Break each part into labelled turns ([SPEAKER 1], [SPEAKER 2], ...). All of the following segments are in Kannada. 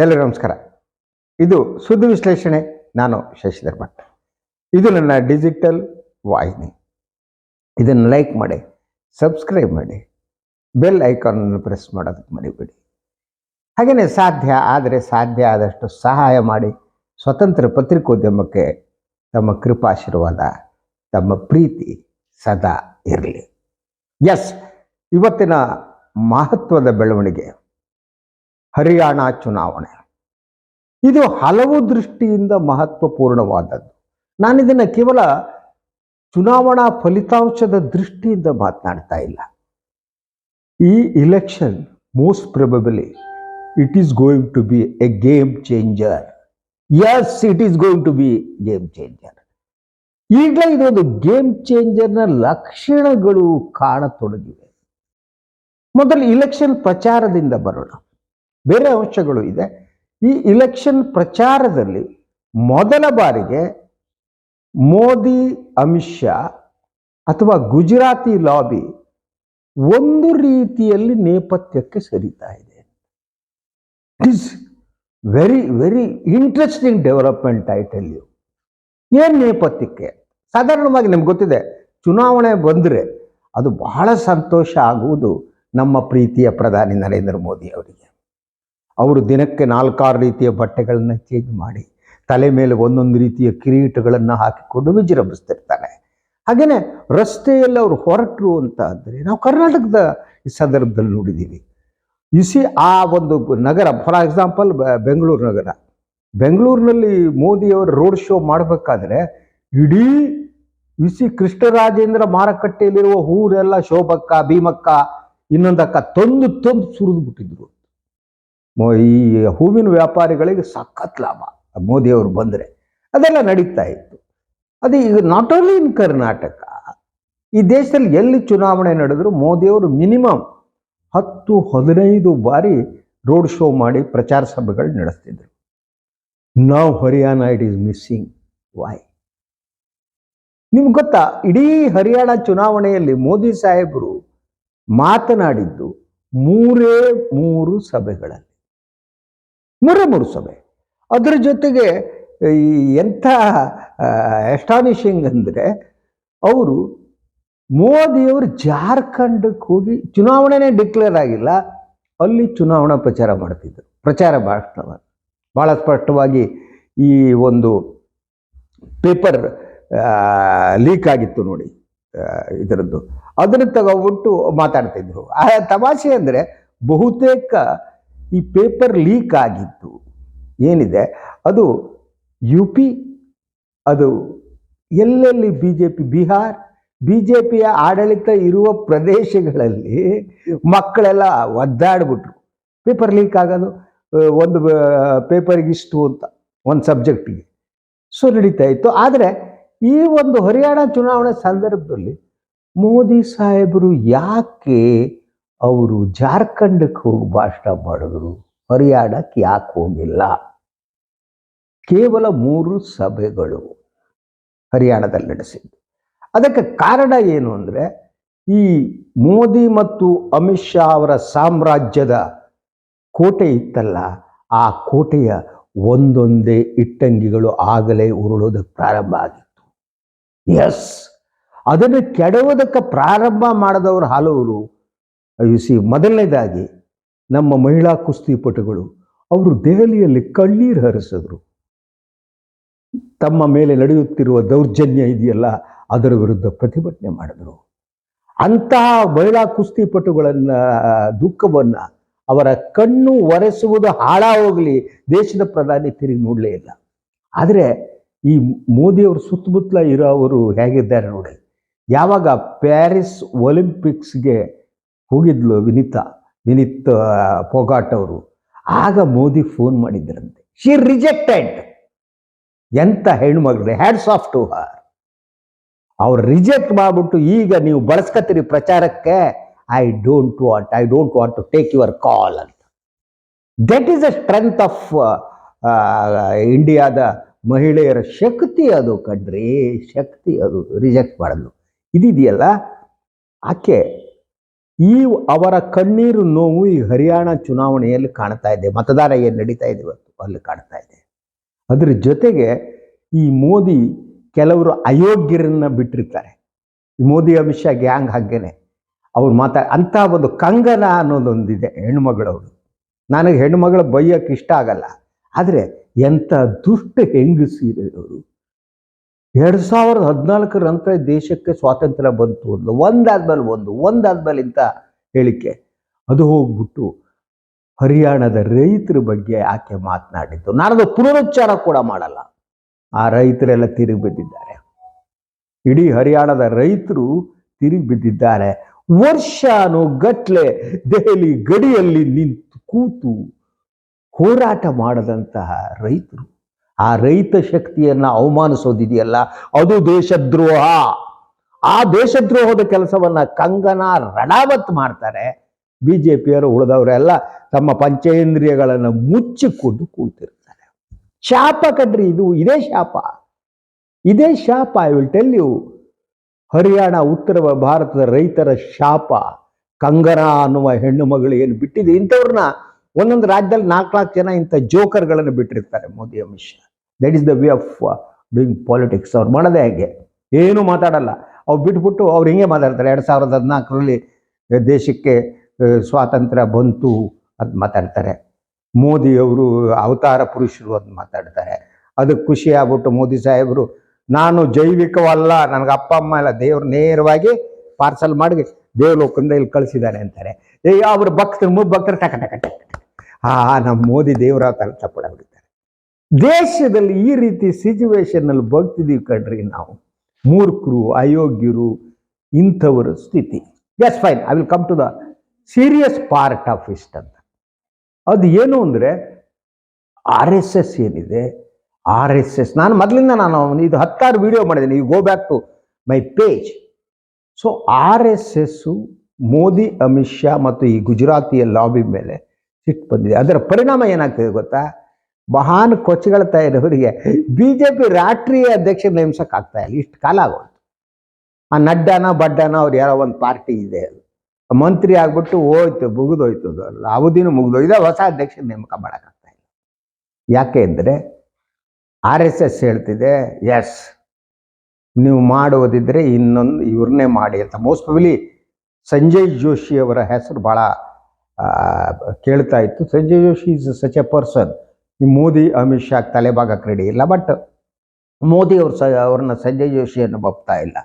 [SPEAKER 1] ಎಲ್ಲರಿಗೂ ನಮಸ್ಕಾರ. ಇದು ಸುದ್ದಿ ವಿಶ್ಲೇಷಣೆ. ನಾನು ಶಶಿಧರ್ ಭಟ್ ಇದು ನನ್ನ ಡಿಜಿಟಲ್ ವಾಹಿನಿ. ಇದನ್ನು ಲೈಕ್ ಮಾಡಿ, ಸಬ್ಸ್ಕ್ರೈಬ್ ಮಾಡಿ, ಬೆಲ್ ಐಕಾನನ್ನು ಪ್ರೆಸ್ ಮಾಡೋದಕ್ಕೆ ಮರಿಬೇಡಿ. ಹಾಗೆಯೇ ಸಾಧ್ಯ ಆದರೆ ಸಾಧ್ಯ ಆದಷ್ಟು ಸಹಾಯ ಮಾಡಿ, ಸ್ವತಂತ್ರ ಪತ್ರಿಕೋದ್ಯಮಕ್ಕೆ ತಮ್ಮ ಕೃಪಾಶೀರ್ವಾದ, ತಮ್ಮ ಪ್ರೀತಿ ಸದಾ ಇರಲಿ. ಎಸ್ ಇವತ್ತಿನ ಮಹತ್ವದ ಬೆಳವಣಿಗೆ. ಹರಿಯಾಣ ಚುನಾವಣೆ. ಇದು ಹಲವು ದೃಷ್ಟಿಯಿಂದ ಮಹತ್ವಪೂರ್ಣವಾದದ್ದು. ನಾನಿದನ್ನು ಕೇವಲ ಚುನಾವಣಾ ಫಲಿತಾಂಶದ ದೃಷ್ಟಿಯಿಂದ ಮಾತನಾಡ್ತಾ ಇಲ್ಲ. ಈ election most probably it is going to be a game changer as it is going to be game changer ಈಗಲೇ ಇದೊಂದು ಗೇಮ್ ಚೇಂಜರ್ನ ಲಕ್ಷಣಗಳು ಕಾಣತೊಡಗಿವೆ. ಮೊದಲು ಇಲೆಕ್ಷನ್ ಪ್ರಚಾರದಿಂದ ಬರೋಣ. ಬೇರೆ ಅಂಶಗಳು ಇದೆ. ಈ ಇಲೆಕ್ಷನ್ ಪ್ರಚಾರದಲ್ಲಿ ಮೊದಲ ಬಾರಿಗೆ ಮೋದಿ, ಅಮಿತ್ ಶಾ ಅಥವಾ ಗುಜರಾತಿ ಲಾಬಿ ಒಂದು ರೀತಿಯಲ್ಲಿ ನೇಪಥ್ಯಕ್ಕೆ ಸರಿತಾ ಇದೆ. Is very very interesting development title tell you ಏನು ನೇಪಥ್ಯಕ್ಕೆ? ಸಾಧಾರಣವಾಗಿ ನಿಮ್ಗೆ ಗೊತ್ತಿದೆ, ಚುನಾವಣೆ ಬಂದರೆ ಅದು ಬಹಳ ಸಂತೋಷ ಆಗುವುದು ನಮ್ಮ ಪ್ರೀತಿಯ ಪ್ರಧಾನಿ ನರೇಂದ್ರ ಮೋದಿ ಅವರಿಗೆ. ಅವರು ದಿನಕ್ಕೆ ನಾಲ್ಕಾರು ರೀತಿಯ ಬಟ್ಟೆಗಳನ್ನು ಚೇಂಜ್ ಮಾಡಿ, ತಲೆ ಮೇಲೆ ಒಂದೊಂದು ರೀತಿಯ ಕಿರೀಟಗಳನ್ನು ಹಾಕಿಕೊಂಡು ವಿಜೃಂಭಿಸ್ತಿರ್ತಾರೆ ಹಾಗೆಯೇ ರಸ್ತೆಯಲ್ಲಿ ಅವರು ಹೊರಟರು ಅಂತ ಅಂದರೆ ನಾವು ಕರ್ನಾಟಕದ ಸಂದರ್ಭದಲ್ಲಿ ನೋಡಿದ್ದೀವಿ ಇಸಿ ಆ ಒಂದು ನಗರ ಫಾರ್ ಎಕ್ಸಾಂಪಲ್ ಬೆಂಗಳೂರು ನಗರ. ಬೆಂಗಳೂರಿನಲ್ಲಿ ಮೋದಿಯವರು ರೋಡ್ ಶೋ ಮಾಡಬೇಕಾದ್ರೆ ಇಡೀ ಇಸಿ ಕೃಷ್ಣರಾಜೇಂದ್ರ ಮಾರುಕಟ್ಟೆಯಲ್ಲಿರುವ ಊರೆಲ್ಲ ಶೋಭಕ್ಕ, ಭೀಮಕ್ಕ ಇನ್ನೊಂದಕ್ಕ ತಂದು ತಂದು ಸುರಿದು ಬಿಟ್ಟಿದ್ರು ಈ ಹೂವಿನ ವ್ಯಾಪಾರಿಗಳಿಗೆ ಸಖತ್ ಲಾಭ. ಮೋದಿಯವರು ಬಂದರೆ ಅದೆಲ್ಲ ನಡೀತಾ ಇತ್ತು. ಅದು ಈಗ ನಾಟ್ ಓನ್ಲಿ ಇನ್ ಕರ್ನಾಟಕ ಈ ದೇಶದಲ್ಲಿ ಎಲ್ಲಿ ಚುನಾವಣೆ ನಡೆದ್ರು ಮೋದಿಯವರು ಮಿನಿಮಮ್ ಹತ್ತು, ಹದಿನೈದು ಬಾರಿ ರೋಡ್ ಶೋ ಮಾಡಿ ಪ್ರಚಾರ ಸಭೆಗಳು ನಡೆಸ್ತಿದ್ರು. ನಾವು Haryana it is missing why ನಿಮ್ಗೆ ಗೊತ್ತಾ, ಇಡೀ ಹರಿಯಾಣ ಚುನಾವಣೆಯಲ್ಲಿ ಮೋದಿ ಸಾಹೇಬರು ಮಾತನಾಡಿದ್ದು ಮೂರೇ ಮೂರು ಸಭೆಗಳಲ್ಲಿ. ಮೂರೇ ಮೂರು ಸಭೆ ಅದರ ಜೊತೆಗೆ ಈ ಎಂಥ ಎಸ್ಟಾನಿಷಿಂಗ್ ಅಂದರೆ ಅವರು ಮೋದಿಯವರು ಜಾರ್ಖಂಡಕ್ಕೆ ಹೋಗಿ ಚುನಾವಣೆನೇ ಡಿಕ್ಲೇರ್ ಆಗಿಲ್ಲ, ಅಲ್ಲಿ ಚುನಾವಣಾ ಪ್ರಚಾರ ಮಾಡ್ತಿದ್ದರು ಪ್ರಚಾರ ಭಾಷಣವನ್ನು ಭಾಳ ಸ್ಪಷ್ಟವಾಗಿ ಈ ಒಂದು ಪೇಪರ್ ಲೀಕ್ ಆಗಿತ್ತು ನೋಡಿ ಇದರದ್ದು. ಅದನ್ನು ತಗೊಬಿಟ್ಟು ಮಾತಾಡ್ತಿದ್ರು. ಆ, ತಮಾಷೆ ಅಂದರೆ ಬಹುತೇಕ ಈ ಪೇಪರ್ ಲೀಕ್ ಆಗಿತ್ತು. ಏನಿದೆ? ಅದು ಯು ಪಿ ಅದು ಎಲ್ಲೆಲ್ಲಿ B J P Bihar B J ಪಿಯ ಆಡಳಿತ ಇರುವ ಪ್ರದೇಶಗಳಲ್ಲಿ ಮಕ್ಕಳೆಲ್ಲ ಒದ್ದಾಡ್ಬಿಟ್ರು. ಪೇಪರ್ ಲೀಕ್ ಆಗೋದು ಒಂದು ಪೇಪರ್ಗೆ ಇಷ್ಟು ಅಂತ, ಒಂದು ಸಬ್ಜೆಕ್ಟಿಗೆ. ಸೊ, ನಡೀತಾ ಇತ್ತು. ಆದರೆ ಈ ಒಂದು ಹರಿಯಾಣ ಚುನಾವಣೆ ಸಂದರ್ಭದಲ್ಲಿ ಮೋದಿ ಸಾಹೇಬರು ಯಾಕೆ ಅವರು ಜಾರ್ಖಂಡಕ್ಕೆ ಹೋಗಿ ಭಾಷಣ ಮಾಡಿದ್ರು. ಹರಿಯಾಣಕ್ಕೆ ಯಾಕೆ ಹೋಗಿಲ್ಲ? ಕೇವಲ ಮೂರು ಸಭೆಗಳು ಹರಿಯಾಣದಲ್ಲಿ ನಡೆಸಿದ್ದು. ಅದಕ್ಕೆ ಕಾರಣ ಏನು ಅಂದರೆ, ಈ ಮೋದಿ ಮತ್ತು ಅಮಿತ್ ಶಾ ಅವರ ಸಾಮ್ರಾಜ್ಯದ ಕೋಟೆ ಇತ್ತಲ್ಲ, ಆ ಕೋಟೆಯ ಒಂದೊಂದೇ ಇಟ್ಟಂಗಿಗಳು ಆಗಲೇ ಉರುಳೋದಕ್ಕೆ ಪ್ರಾರಂಭ ಆಗಿತ್ತು. ಎಸ್ ಅದನ್ನು ಕೆಡವೋದಕ್ಕೆ ಪ್ರಾರಂಭ ಮಾಡಿದವರು ಹಲವರು. ಸಿ ಮೊದಲನೇದಾಗಿ ನಮ್ಮ ಮಹಿಳಾ ಕುಸ್ತಿಪಟುಗಳು ಅವರು ದೆಹಲಿಯಲ್ಲಿ ಕಣ್ಣೀರು ಹರಿಸಿದ್ರು. ತಮ್ಮ ಮೇಲೆ ನಡೆಯುತ್ತಿರುವ ದೌರ್ಜನ್ಯ ಇದೆಯಲ್ಲ, ಅದರ ವಿರುದ್ಧ ಪ್ರತಿಭಟನೆ ಮಾಡಿದ್ರು. ಅಂತಹ ಮಹಿಳಾ ಕುಸ್ತಿಪಟುಗಳನ್ನ ದುಃಖವನ್ನು ಅವರ ಕಣ್ಣು ಒರೆಸುವುದು ಹಾಳಾಗೋಗಲಿ, ದೇಶದ ಪ್ರಧಾನಿ ತಿರುಗಿ ನೋಡಲೇ ಇಲ್ಲ. ಆದರೆ ಈ ಮೋದಿಯವರು ಸುತ್ತಮುತ್ತಲ ಇರೋವರು ಹೇಗಿದ್ದಾರೆ ನೋಡಿ, ಯಾವಾಗ ಪ್ಯಾರಿಸ್ ಒಲಿಂಪಿಕ್ಸ್ಗೆ ಹೋಗಿದ್ಲು ವಿನಿತಾ, ವಿನೀತ್ ಪೋಗಾಟ್ ಅವರು. ಆಗ ಮೋದಿ ಫೋನ್ ಮಾಡಿದ್ರಂತೆ. ಶಿ ರಿಜೆಕ್ಟೆಡ್ ಎಂತ ಹೆಣ್ಮಗಳು ಹ್ಯಾಡ್ಸ್ ಆಫ್ ಟು ಹರ್ ಅವ್ರು ರಿಜೆಕ್ಟ್ ಮಾಡಿಬಿಟ್ಟು ಈಗ ನೀವು ಬಳಸ್ಕತ್ತೀರಿ ಪ್ರಚಾರಕ್ಕೆ I don't want I don't want to take your call ಅಂತ. That is a strength of ಇಂಡಿಯಾದ ಮಹಿಳೆಯರ ಶಕ್ತಿ ಅದು ಕಣ್ರಿ, ಶಕ್ತಿ ಅದು ರಿಜೆಕ್ಟ್ ಮಾಡಲು. ಇದಿದೆಯಲ್ಲ? ಆಕೆ ಈ ಅವರ ಕಣ್ಣೀರು ನೋವು ಈ ಹರಿಯಾಣ ಚುನಾವಣೆಯಲ್ಲಿ ಕಾಣ್ತಾ ಇದೆ. ಮತದಾರ ಏನು ನಡೀತಾ ಇದೆ ಇವತ್ತು? ಅಲ್ಲಿ ಕಾಣ್ತಾ ಇದೆ. ಅದ್ರ ಜೊತೆಗೆ ಈ ಮೋದಿ ಕೆಲವರು ಅಯೋಗ್ಯರನ್ನ ಬಿಟ್ಟಿರ್ತಾರೆ. ಈ ಮೋದಿ ಅಮಿತ್ ಶಾ ಗ್ಯಾಂಗ್ ಹಾಗೇನೆ. ಅವ್ರು ಮಾತಾ ಅಂಥ ಒಂದು ಕಂಗನ ಅನ್ನೋದೊಂದಿದೆ ಹೆಣ್ಮಗಳವರು ನನಗೆ ಹೆಣ್ಮಗಳ ಬೈಯಕ್ಕೆ ಇಷ್ಟ ಆಗಲ್ಲ. ಆದರೆ ಎಂಥ ದುಷ್ಟ ಹೆಂಗಸಿರೋರು ಅವರು ಎರಡು ಸಾವಿರದ ಹದಿನಾಲ್ಕರ ನಂತರ ದೇಶಕ್ಕೆ ಸ್ವಾತಂತ್ರ್ಯ ಬಂತು ಒಂದು ಒಂದಾದ್ಮೇಲೆ ಒಂದು ಒಂದಾದ್ಮೇಲೆ ಇಂಥ ಹೇಳಿಕೆ. ಅದು ಹೋಗ್ಬಿಟ್ಟು ಹರಿಯಾಣದ ರೈತರ ಬಗ್ಗೆ ಆಕೆ ಮಾತನಾಡಿದ್ದು. ನಾನದು ಪುನರುಚ್ಚಾರ ಕೂಡ ಮಾಡಲ್ಲ. ಆ ರೈತರೆಲ್ಲ ತಿರುಗಿ ಬಿದ್ದಿದ್ದಾರೆ ಇಡೀ ಹರಿಯಾಣದ ರೈತರು ತಿರುಗಿ ಬಿದ್ದಿದ್ದಾರೆ ವರ್ಷಾನು ಗಟ್ಲೆ ದೆಹಲಿ ಗಡಿಯಲ್ಲಿ ನಿಂತು ಕೂತು ಹೋರಾಟ ಮಾಡದಂತಹ ರೈತರು. ಆ ರೈತ ಶಕ್ತಿಯನ್ನ ಅವಮಾನಿಸೋದಿದೆಯಲ್ಲ, ಅದು ದೇಶದ್ರೋಹ. ಆ ದೇಶದ್ರೋಹದ ಕೆಲಸವನ್ನ ಕಂಗನ ರಣಾವತ್ ಮಾಡ್ತಾರೆ. ಬಿ ಜೆ ಪಿಯವರು ಉಳಿದವರೆಲ್ಲ ತಮ್ಮ ಪಂಚೇಂದ್ರಿಯಗಳನ್ನು ಮುಚ್ಚಿಕೊಂಡು ಕೂತಿರ್ತಾರೆ. ಶಾಪ ಕಡ್ರಿ ಇದು ಇದೇ ಶಾಪ. ಇದೇ ಶಾಪ I will tell you Haryana, ಉತ್ತರ ಭಾರತದ ರೈತರ ಶಾಪ. ಕಂಗನ ಅನ್ನುವ ಹೆಣ್ಣು ಮಗಳು ಏನು ಬಿಟ್ಟಿದೆ, ಇಂಥವ್ರನ್ನ ಒಂದೊಂದು ರಾಜ್ಯದಲ್ಲಿ ನಾಲ್ಕು ನಾಲ್ಕು ಜನ ಇಂಥ ಜೋಕರ್ಗಳನ್ನು ಬಿಟ್ಟಿರ್ತಾರೆ Modi, Amit Shah. That is the way of doing politics ಅವ್ರು ಮಾಡೋದೇ ಹಾಗೆ. ಏನೂ ಮಾತಾಡಲ್ಲ. ಅವ್ರು ಬಿಟ್ಬಿಟ್ಟು ಅವ್ರು ಹಿಂಗೆ ಮಾತಾಡ್ತಾರೆ. ಎರಡು ಸಾವಿರದ ಹದಿನಾಲ್ಕರಲ್ಲಿ ದೇಶಕ್ಕೆ ಸ್ವಾತಂತ್ರ್ಯ ಬಂತು ಅಂತ ಮಾತಾಡ್ತಾರೆ. ಮೋದಿಯವರು ಅವತಾರ ಪುರುಷರು ಅಂತ ಮಾತಾಡ್ತಾರೆ. ಅದಕ್ಕೆ ಖುಷಿ ಆಗ್ಬಿಟ್ಟು ಮೋದಿ ಸಾಹೇಬರು, ನಾನು ಜೈವಿಕವಲ್ಲ, ನನಗೆ ಅಪ್ಪ, ಅಮ್ಮ ಎಲ್ಲ ದೇವ್ರು ನೇರವಾಗಿ ಪಾರ್ಸಲ್ ಮಾಡಿ ದೇವಲೋಕದಿಂದ ಇಲ್ಲಿ ಕಳಿಸಿದ್ದಾರೆ ಅಂತಾರೆ. ಏ, ಅವ್ರ ಭಕ್ತರು, ಮೂರು ಭಕ್ತರು ಟಕ ಟಕ ಟಕ. ಆ, ನಮ್ಮ ಮೋದಿ ದೇವರ ಬಿಡ್ತಾರೆ ದೇಶದಲ್ಲಿ ಈ ರೀತಿ ಸಿಚುವೇಶನ್ನಲ್ಲಿ ಅಲ್ಲಿ ಬಗ್ತಿದೀವಿ ಕಣ್ರಿ ನಾವು. ಮೂರ್ಖರು, ಅಯೋಗ್ಯರು, ಇಂಥವರ ಸ್ಥಿತಿ. Yes fine I will come to the serious part of it ಅಂತ. ಅದು ಏನು ಅಂದರೆ ಆರ್ ಎಸ್ ಎಸ್ ಏನಿದೆ? ಆರ್ ಎಸ್ ಎಸ್ ನಾನು ಮೊದಲಿಂದ ನಾನು ಇದು ಹತ್ತಾರು ವಿಡಿಯೋ ಮಾಡಿದ್ದೀನಿ. ಈ go back to my page so R S S Modi, Amit Shah ಮತ್ತು ಈ ಗುಜರಾತಿಯ ಲಾಬಿ ಮೇಲೆ ಸಿಟ್ಟು ಬಂದಿದೆ. ಅದರ ಪರಿಣಾಮ ಏನಾಗ್ತದೆ ಗೊತ್ತಾ? ಮಹಾನ್ ಕೊಚ್ಚುಗಳ್ತಾ ಇರೋರಿಗೆ ಬಿ ಜೆ ಪಿ ರಾಷ್ಟ್ರೀಯ ಅಧ್ಯಕ್ಷ ನೇಮಿಸಕ್ ಆಗ್ತಾ ಇಲ್ಲ. ಇಷ್ಟು ಕಾಲ ಆಗೋಯ್ತು. ಆ ನಡ್ಡನ, ಬಡ್ಡನ ಅವ್ರು ಯಾರೋ ಒಂದು ಪಾರ್ಟಿ ಇದೆ ಮಂತ್ರಿ ಆಗ್ಬಿಟ್ಟು ಹೋಯ್ತು, ಮುಗಿದೋಯ್ತು ಅದು. ಅಲ್ಲ ಅವಧಿನೂ ಮುಗಿದೋಯ್ತು ಹೊಸ ಅಧ್ಯಕ್ಷ ನೇಮಕ ಮಾಡೋಕ್ಕಾಗ್ತಾ ಇಲ್ಲ. ಯಾಕೆ ಅಂದರೆ ಆರ್ ಎಸ್ ಎಸ್ ಹೇಳ್ತಿದೆ, ಎಸ್, ನೀವು ಮಾಡುವುದಿದ್ರೆ ಇನ್ನೊಂದು ಇವ್ರನ್ನೇ ಮಾಡಿ ಅಂತ. ಮೋಸ್ಟ್ ಪ್ರಾಬಲಿ ಸಂಜಯ್ ಜೋಶಿ ಅವರ ಹೆಸರು ಭಾಳ ಕೇಳ್ತಾ ಇತ್ತು. Sanjay Joshi is such a person Modi, Amit Shah ತಲೆಭಾಗಕ್ಕೆ ready ಇಲ್ಲ ಬಟ್ ಮೋದಿ ಅವ್ರ ಸ, ಅವ್ರನ್ನ ಸಂಜಯ್ ಜೋಶಿಯನ್ನು ಒಪ್ತಾ ಇಲ್ಲ.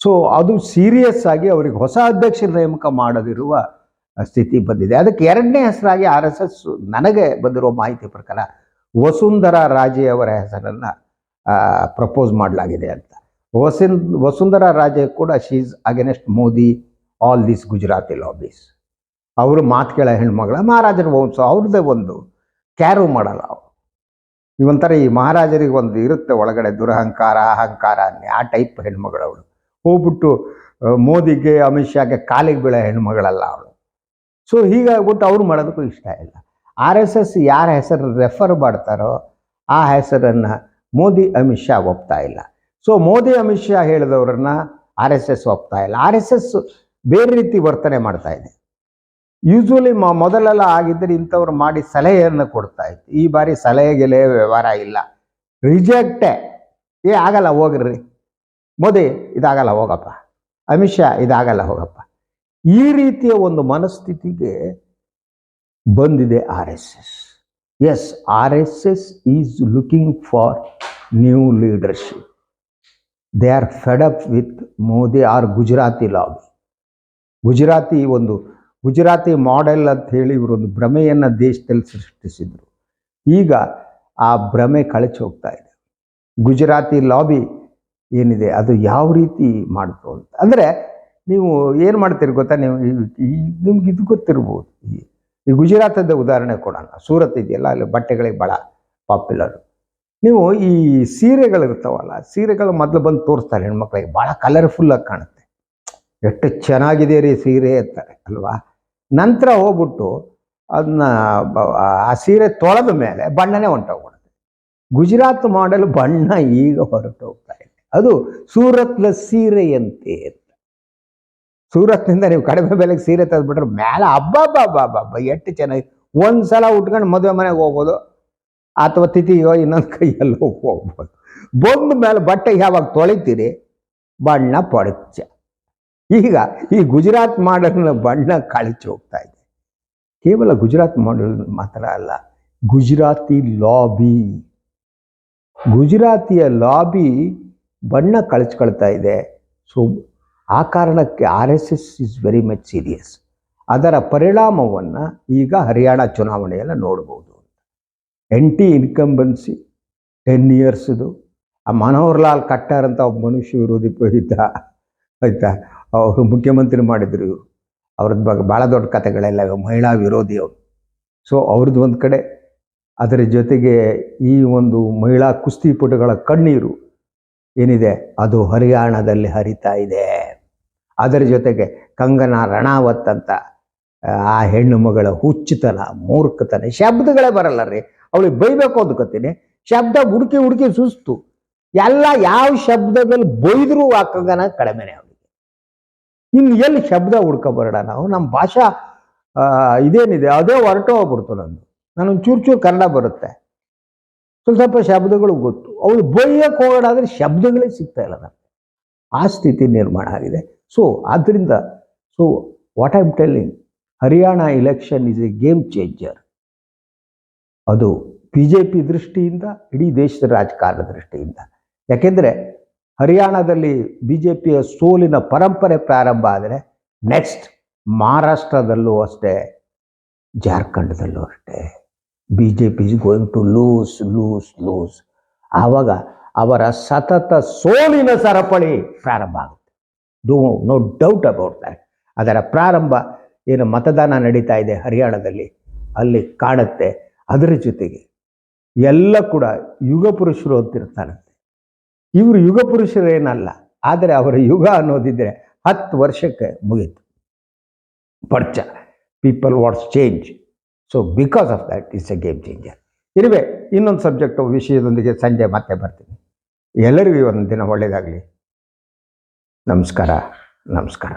[SPEAKER 1] ಸೊ ಅದು ಸೀರಿಯಸ್ ಆಗಿ ಅವ್ರಿಗೆ ಹೊಸ ಅಧ್ಯಕ್ಷರ ನೇಮಕ ಮಾಡದಿರುವ ಸ್ಥಿತಿ ಬಂದಿದೆ. ಅದಕ್ಕೆ ಎರಡನೇ ಹೆಸರಾಗಿ ಆರ್ ಎಸ್ ಎಸ್ ನನಗೆ ಬಂದಿರೋ ಮಾಹಿತಿ ಪ್ರಕಾರ ವಸುಂಧರಾ ರಾಜೆ ಅವರ ಹೆಸರನ್ನು ಪ್ರಪೋಸ್ ಮಾಡಲಾಗಿದೆ ಅಂತ. ವಸಿನ್, ವಸುಂಧರಾ ರಾಜೆ ಕೂಡ she's against Modi all these Gujarati lobbies ಅವರು ಮಾತು ಕೇಳ ಹೆಣ್ಮಗಳ ಮಹಾರಾಜರ ವಂಶ, ಅವ್ರದ್ದೇ ಒಂದು ಕ್ಯಾರು ಮಾಡಲ್ಲ ಇವೊಂಥರ ಈ ಮಹಾರಾಜರಿಗೆ ಒಂದು ಇರುತ್ತೆ ಒಳಗಡೆ ದುರಹಂಕಾರ, ಅಹಂಕಾರ ಆ ಟೈಪ್ ಹೆಣ್ಮಗಳು ಅವಳು ಹೋಗ್ಬಿಟ್ಟು ಮೋದಿಗೆ, ಅಮಿತ್ ಶಾಗೆ ಕಾಲಿಗೆ ಬೀಳೋ ಹೆಣ್ಮಗಳಲ್ಲ ಅವಳು. ಸೊ ಹೀಗಾಗ್ಬಿಟ್ಟು ಅವ್ರು ಮಾಡೋದಕ್ಕೂ ಇಷ್ಟ ಇಲ್ಲ. ಆರ್ ಎಸ್ ಎಸ್ ಯಾರ ಹೆಸರು ರೆಫರ್ ಮಾಡ್ತಾರೋ ಆ ಹೆಸರನ್ನು ಮೋದಿ, ಅಮಿತ್ ಶಾ ಒಪ್ತಾ ಇಲ್ಲ. ಸೊ ಮೋದಿ, ಅಮಿತ್ ಶಾ ಹೇಳಿದವ್ರನ್ನ ಆರ್ ಎಸ್ ಎಸ್ ಒಪ್ತಾ ಇಲ್ಲ. ಆರ್ ಎಸ್ ಎಸ್ ಬೇರೆ ರೀತಿ ವರ್ತನೆ ಮಾಡ್ತಾ ಇದೆ. ಯೂಶ್ವಲಿ ಮೊದಲೆಲ್ಲ ಆಗಿದ್ದರೆ ಇಂಥವ್ರು ಮಾಡಿ ಸಲಹೆಯನ್ನು ಕೊಡ್ತಾ ಇತ್ತು. ಈ ಬಾರಿ ಸಲಹೆಗೆಲೆ ವ್ಯವಹಾರ ಇಲ್ಲ. ರಿಜೆಕ್ಟೇ ಏ, ಆಗಲ್ಲ, ಹೋಗ್ರಿ. ಮೋದಿ, ಇದಾಗಲ್ಲ, ಹೋಗಪ್ಪ. ಅಮಿತ್ ಶಾ, ಇದಾಗಲ್ಲ, ಹೋಗಪ್ಪ. ಈ ರೀತಿಯ ಒಂದು ಮನಸ್ಥಿತಿಗೆ ಬಂದಿದೆ R S S. Yes R S S is looking for new leadership they are fed up with Modi or Gujarati lobby Gujarati ಒಂದು ಗುಜರಾತಿ ಮಾಡೆಲ್ ಅಂತ ಹೇಳಿ ಇವರೊಂದು ಭ್ರಮೆಯನ್ನು ದೇಶದಲ್ಲಿ ಸೃಷ್ಟಿಸಿದರು. ಈಗ ಆ ಭ್ರಮೆ ಕಳಚಿ ಹೋಗ್ತಾ ಇದೆ. ಗುಜರಾತಿ ಲಾಬಿ ಏನಿದೆ, ಅದು ಯಾವ ರೀತಿ ಮಾಡ್ತು ಅಂತ. ಅಂದರೆ ನೀವು ಏನು ಮಾಡ್ತೀರಿ ಗೊತ್ತಾ? ನೀವು ನಿಮ್ಗೆ ಇದು ಗೊತ್ತಿರ್ಬೋದು. ಈ ಗುಜರಾತದ ಉದಾಹರಣೆ ಕೊಡೋಣ. ಸೂರತ್ ಇದೆಯಲ್ಲ, ಅಲ್ಲಿ ಬಟ್ಟೆಗಳಿಗೆ ಭಾಳ ಪಾಪ್ಯುಲರ್ ನೀವು ಈ ಸೀರೆಗಳಿರ್ತಾವಲ್ಲ ಸೀರೆಗಳು ಮೊದಲು ಬಂದು ತೋರಿಸ್ತಾರೆ ಹೆಣ್ಮಕ್ಳಿಗೆ. ಭಾಳ ಕಲರ್ಫುಲ್ಲಾಗಿ ಕಾಣುತ್ತೆ. ಎಷ್ಟು ಚೆನ್ನಾಗಿದೆ ರೀ ಸೀರೆ ಅಂತಾರೆ, ಅಲ್ವಾ? ನಂತರ ಹೋಗ್ಬಿಟ್ಟು ಅದನ್ನ ಆ ಸೀರೆ ತೊಳೆದ ಮೇಲೆ ಬಣ್ಣನೇ ಹೊಂಟೋಗ್ಬಿಡುತ್ತೆ. ಗುಜರಾತ್ ಮಾಡೆಲ್ ಬಣ್ಣ ಈಗ ಹೊರಟೋಗ್ತಾ ಇದೆ. ಅದು ಸೂರತ್ನ ಸೀರೆಯಂತೆ ಅಂತ ಸೂರತ್ನಿಂದ ನೀವು ಕಡಿಮೆ ಬೆಲೆಗೆ ಸೀರೆ ತೆಗೆದ್ಬಿಟ್ರೆ ಮೇಲೆ ಹಬ್ಬ ಹಬ್ಬ ಹಬ್ಬ ಎಷ್ಟು ಚೆನ್ನಾಗಿ ಒಂದು ಸಲ ಉಟ್ಕೊಂಡು ಮದುವೆ ಮನೆಗೆ ಹೋಗ್ಬೋದು ಅಥವಾ ತಿಥಿಯೋ ಇನ್ನೊಂದು ಕೈಯಲ್ಲೋ ಹೋಗ್ಬೋದು. ಬಂದ ಮೇಲೆ ಬಟ್ಟೆ ಯಾವಾಗ ತೊಳಿತೀರಿ? ಬಣ್ಣ ಪಡಚ ಈಗ ಈ ಗುಜರಾತ್ ಮಾಡಲ್ನ ಬಣ್ಣ ಕಳಚಿ ಹೋಗ್ತಾ ಇದೆ. ಕೇವಲ ಗುಜರಾತ್ ಮಾಡಲ್ ಮಾತ್ರ ಅಲ್ಲ, ಗುಜರಾತಿ ಲಾಬಿ. ಗುಜರಾತಿಯ ಲಾಬಿ ಬಣ್ಣ ಕಳಚ್ಕೊಳ್ತಾ ಇದೆ. ಸೊ ಆ ಕಾರಣಕ್ಕೆ R S S is very much serious ಅದರ ಪರಿಣಾಮವನ್ನು ಈಗ ಹರಿಯಾಣ ಚುನಾವಣೆಯಲ್ಲಿ ನೋಡ್ಬೋದು ಎಂಟಿ ಇನ್ಕಂಬನ್ಸಿ ಟೆನ್ ಇಯರ್ಸ್ದು ಆ ಮನೋಹರ್ ಲಾಲ್ ಕಟ್ಟಾರ್ ಅಂತ ಒಬ್ಬ ಮನುಷ್ಯ ವಿರೋಧಿ ಇದ್ದ ಆಯ್ತಾ? ಅವರು ಮುಖ್ಯಮಂತ್ರಿ ಮಾಡಿದ್ರು. ಅವ್ರದ್ದು ಬಗ್ಗೆ ಭಾಳ ದೊಡ್ಡ ಕಥೆಗಳೆಲ್ಲ. ಮಹಿಳಾ ವಿರೋಧಿ ಅವರು. ಸೊ ಅವ್ರದ್ದು ಒಂದು ಕಡೆ, ಅದರ ಜೊತೆಗೆ ಈ ಒಂದು ಮಹಿಳಾ ಕುಸ್ತಿಪಟುಗಳ ಕಣ್ಣೀರು ಏನಿದೆ? ಅದು ಹರಿಯಾಣದಲ್ಲಿ ಹರಿತಾ ಇದೆ. ಅದರ ಜೊತೆಗೆ ಕಂಗನಾ ರಣಾವತ್ ಅಂತ, ಆ ಹೆಣ್ಣು ಮಗಳ ಹುಚ್ಚುತನ, ಮೂರ್ಖತನ, ಶಬ್ದಗಳೇ ಬರಲ್ಲ ರೀ. ಅವಳಿಗೆ ಬೈಬೇಕು ಅಂದ್ಕೋತೀನಿ ಶಬ್ದ ಹುಡುಕಿ ಹುಡುಕಿ ಸುಸ್ತು. ಎಲ್ಲ ಯಾವ ಶಬ್ದದಲ್ಲಿ ಬೈದರೂ ಆ ಕಂಗನ ಕಡಿಮೆನೇ ಇನ್ನು ಎಲ್ಲಿ ಶಬ್ದ ಹುಡ್ಕೊಬರೋಣ ನಾವು? ನಮ್ಮ ಭಾಷಾ ಇದೇನಿದೆ? ಅದೇ ಹೊರಟು ಹೋಗ್ಬಿಡ್ತು ನಂದು. ನಾನು ಚೂರು ಚೂರು ಕನ್ನಡ ಬರುತ್ತೆ. ಸ್ವಲ್ಪ ಸ್ವಲ್ಪ ಶಬ್ದಗಳು ಗೊತ್ತು. ಅವಳು ಬೈಯಕ್ಕೆ ಹೋಗೋಣ ಆದರೆ ಶಬ್ದಗಳೇ ಸಿಗ್ತಾ ಇಲ್ಲ ನನಗೆ ಆ ಸ್ಥಿತಿ ನಿರ್ಮಾಣ ಆಗಿದೆ. ಸೊ ಆದ್ದರಿಂದ so what I'm telling Haryana election is a game changer ಅದು ಬಿ ಜೆ ಪಿ ದೃಷ್ಟಿಯಿಂದ, ಇಡೀ ದೇಶದ ರಾಜಕಾರಣ ದೃಷ್ಟಿಯಿಂದ. ಯಾಕೆಂದರೆ ಹರಿಯಾಣದಲ್ಲಿ ಬಿ ಜೆ ಪಿಯ ಸೋಲಿನ ಪರಂಪರೆ ಪ್ರಾರಂಭ ಆದರೆ ನೆಕ್ಸ್ಟ್ ಮಹಾರಾಷ್ಟ್ರದಲ್ಲೂ ಅಷ್ಟೇ, ಜಾರ್ಖಂಡದಲ್ಲೂ ಅಷ್ಟೇ B J P is going to lose lose lose ಆವಾಗ ಅವರ ಸತತ ಸೋಲಿನ ಸರಪಳಿ ಪ್ರಾರಂಭ ಆಗುತ್ತೆ. Do no doubt about that ಅದರ ಪ್ರಾರಂಭ ಏನು ಮತದಾನ ನಡೀತಾ ಇದೆ ಹರಿಯಾಣದಲ್ಲಿ, ಅಲ್ಲಿ ಕಾಣುತ್ತೆ. ಅದರ ಜೊತೆಗೆ ಎಲ್ಲ ಕೂಡ ಯುಗ ಪುರುಷರು ಅಂತಿರ್ತಾರಂತೆ ಇವರು ಯುಗ ಪುರುಷರೇನಲ್ಲ ಆದರೆ ಅವರ ಯುಗ ಅನ್ನೋದಿದ್ರೆ ಹತ್ತು ವರ್ಷಕ್ಕೆ ಮುಗೀತು. ಪರ್ಚ people wants change so because of that is a game changer ಇರುವೆ, ಇನ್ನೊಂದು ಸಬ್ಜೆಕ್ಟ್ ವಿಷಯದೊಂದಿಗೆ ಸಂಜೆ ಮತ್ತೆ ಬರ್ತೀನಿ. ಎಲ್ಲರಿಗೂ ಒಂದು ದಿನ ಒಳ್ಳೆಯದಾಗಲಿ ನಮಸ್ಕಾರ ನಮಸ್ಕಾರ.